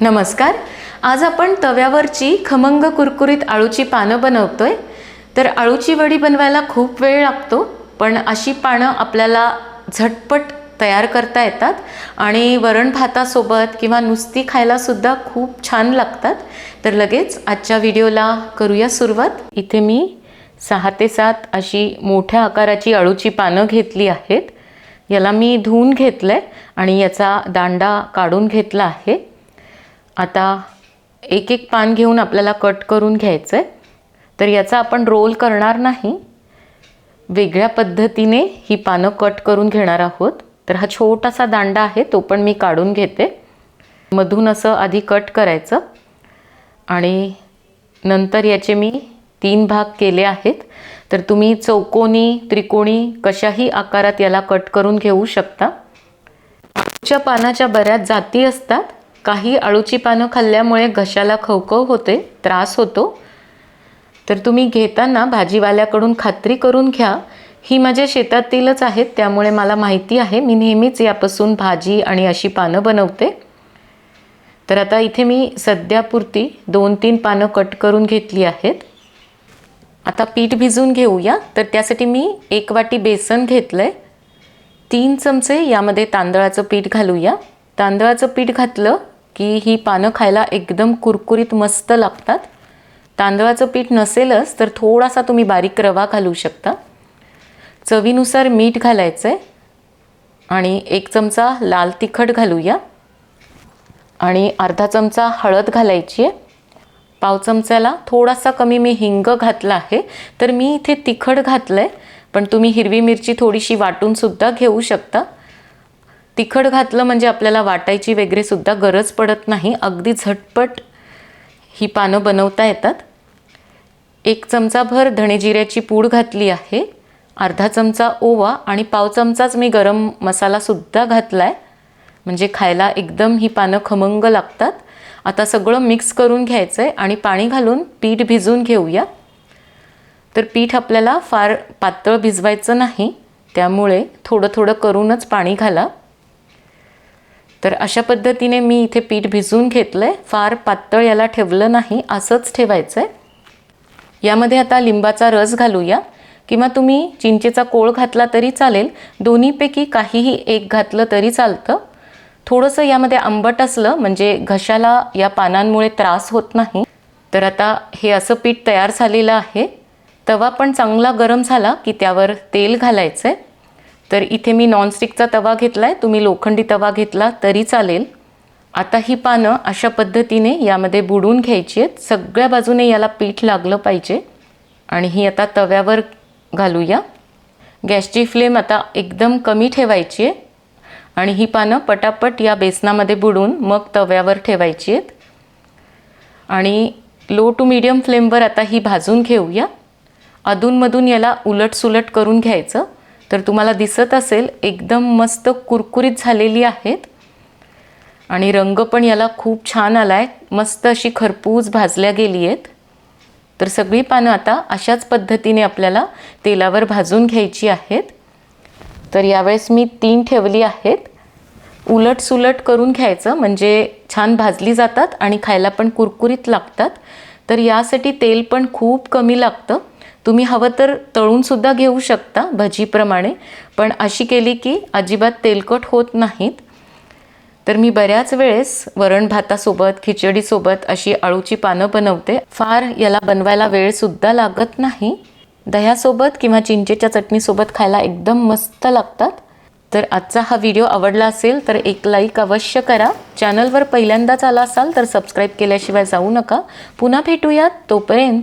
नमस्कार. आज आपण तव्यावरची खमंग कुरकुरीत आळूची पानं बनवतोय. तर आळूची वडी बनवायला खूप वेळ लागतो पण अशी पानं आपल्याला झटपट तयार करता येतात आणि वरण भातासोबत किंवा नुसती खायलासुद्धा खूप छान लागतात. तर लगेच आजच्या व्हिडिओला करूया सुरुवात. इथे मी सहा ते सात अशी मोठ्या आकाराची आळूची पानं घेतली आहेत. याला मी धुवून घेतलं आहे आणि याचा दांडा काढून घेतला आहे. आता एक एक पान घेऊन आपल्याला कट करून घ्यायचं आहे तर याचा आपण रोल करणार नाही. वेगळ्या पद्धतीने ही पानं कट करून घेणार आहोत. तर हा छोटासा दांडा आहे तो पण मी काढून घेते. मधून असं आधी कट करायचं. आणि नंतर याचे मी तीन भाग केले आहेत. तर तुम्ही चौकोनी त्रिकोणी कशाही आकारात याला कट करून घेऊ शकता. आळूच्या पानाच्या बऱ्याच जाती असतात. काही अळूची पानं खाल्ल्यामुळे घशाला खवखव होते त्रास होतो. तर तुम्ही घेताना भाजीवाल्याकडून खात्री करून घ्या. ही माझ्या शेतातीलच आहेत त्यामुळे मला माहिती आहे. मी नेहमीच यापासून भाजी आणि अशी पानं बनवते. तर आता इथे मी सध्यापुरती दोन तीन पानं कट करून घेतली आहेत. आता पीठ भिजून घेऊया. तर त्यासाठी मी एक वाटी बेसन घेतलं आहे तीन चमचे यामध्ये तांदळाचं पीठ घालूया. तांदळाचं पीठ घातलं की ही पानं खायला एकदम कुरकुरीत मस्त लागतात. तांदळाचं पीठ नसेलच तर थोडासा तुम्ही बारीक रवा घालू शकता. चवीनुसार मीठ घालायचं आहे आणि एक चमचा लाल तिखट घालूया. आणि अर्धा चमचा हळद घालायची आहे. पाव चमच्याला थोडासा कमी मी हिंग घातला आहे. तर मी इथे तिखट घातलं आहे पण तुम्ही हिरवी मिरची थोडीशी वाटूनसुद्धा घेऊ शकता. तिखट घातलं म्हणजे आपल्याला वाटायची वगैरे सुद्धा गरज पडत नाही. अगदी झटपट ही पानं बनवता येतात. एक चमचाभर धणेजिऱ्याची पूड घातली आहे. अर्धा चमचा ओवा आणि पाव चमचाच मी गरम मसालासुद्धा घातला आहे म्हणजे खायला एकदम ही पानं खमंग लागतात. आता सगळं मिक्स करून घ्यायचं आहे आणि पाणी घालून पीठ भिजवून घेऊया. तर पीठ आपल्याला फार पातळ भिजवायचं नाही. त्यामुळे थोडं थोडं करूनच पाणी घाला. तर अशा पद्धतीने मी इथे पीठ भिजवून घेतलं आहे फार पातळ याला ठेवलं नाही असंच ठेवायचं आहे यामध्ये आता लिंबाचा रस घालूया. किंवा तुम्ही चिंचेचा कोळ घातला तरी चालेल. दोन्हीपैकी काहीही एक घातलं तरी चालतं. थोडंसं यामध्ये आंबट असलं म्हणजे घशाला या पानांमुळे त्रास होत नाही. तर आता हे असं पीठ तयार झालेलं आहे. तवा पण चांगला गरम झाला की त्यावर तेल घालायचं आहे तर इथे मी नॉनस्टिकचा तवा घेतला आहे तुम्ही लोखंडी तवा घेतला तरी चालेल. आता ही पानं अशा पद्धतीने यामध्ये बुडून घ्यायची आहेत. सगळ्या बाजूने याला पीठ लागलं पाहिजे. आणि ही आता तव्यावर घालूया. गॅसची फ्लेम आता एकदम कमी ठेवायची आहे. आणि ही पानं पटापट या बेसनामध्ये बुडून मग तव्यावर ठेवायची आहेत. आणि लो टू मीडियम फ्लेमवर आता ही भाजून घेऊया. अधूनमधून याला उलटसुलट करून घ्यायचं. तर तुम्हाला दिसत असेल एकदम मस्त कुरकुरीत झालेली आहेत. आणि रंग पण याला खूप छान आला आहे मस्त अशी खरपूस भाजल्या गेली आहेत. तर सगळी पानं आता अशाच पद्धतीने आपल्याला तेलावर भाजून घ्यायची आहेत. तर यावेळेस मी तीन ठेवली आहेत. उलट सुलट करून घ्यायचं म्हणजे छान भाजली जातात आणि खायला पण कुरकुरीत लागतात. तर यासाठी तेल पण खूप कमी लागतं. तुम्ही हवं तर तळूनसुद्धा घेऊ शकता भजीप्रमाणे पण अशी केली की अजिबात तेलकट होत नाहीत. तर मी बऱ्याच वेळेस वरण भातासोबत खिचडीसोबत अशी आळूची पानं बनवते. फार याला बनवायला वेळसुद्धा लागत नाही. दह्यासोबत किंवा चिंचेच्या चटणीसोबत खायला एकदम मस्त लागतात. तर आजचा हा व्हिडिओ आवडला असेल तर एक लाईक अवश्य करा. चॅनलवर पहिल्यांदाच आला असाल तर सबस्क्राईब केल्याशिवाय जाऊ नका. पुन्हा भेटूयात तोपर्यंत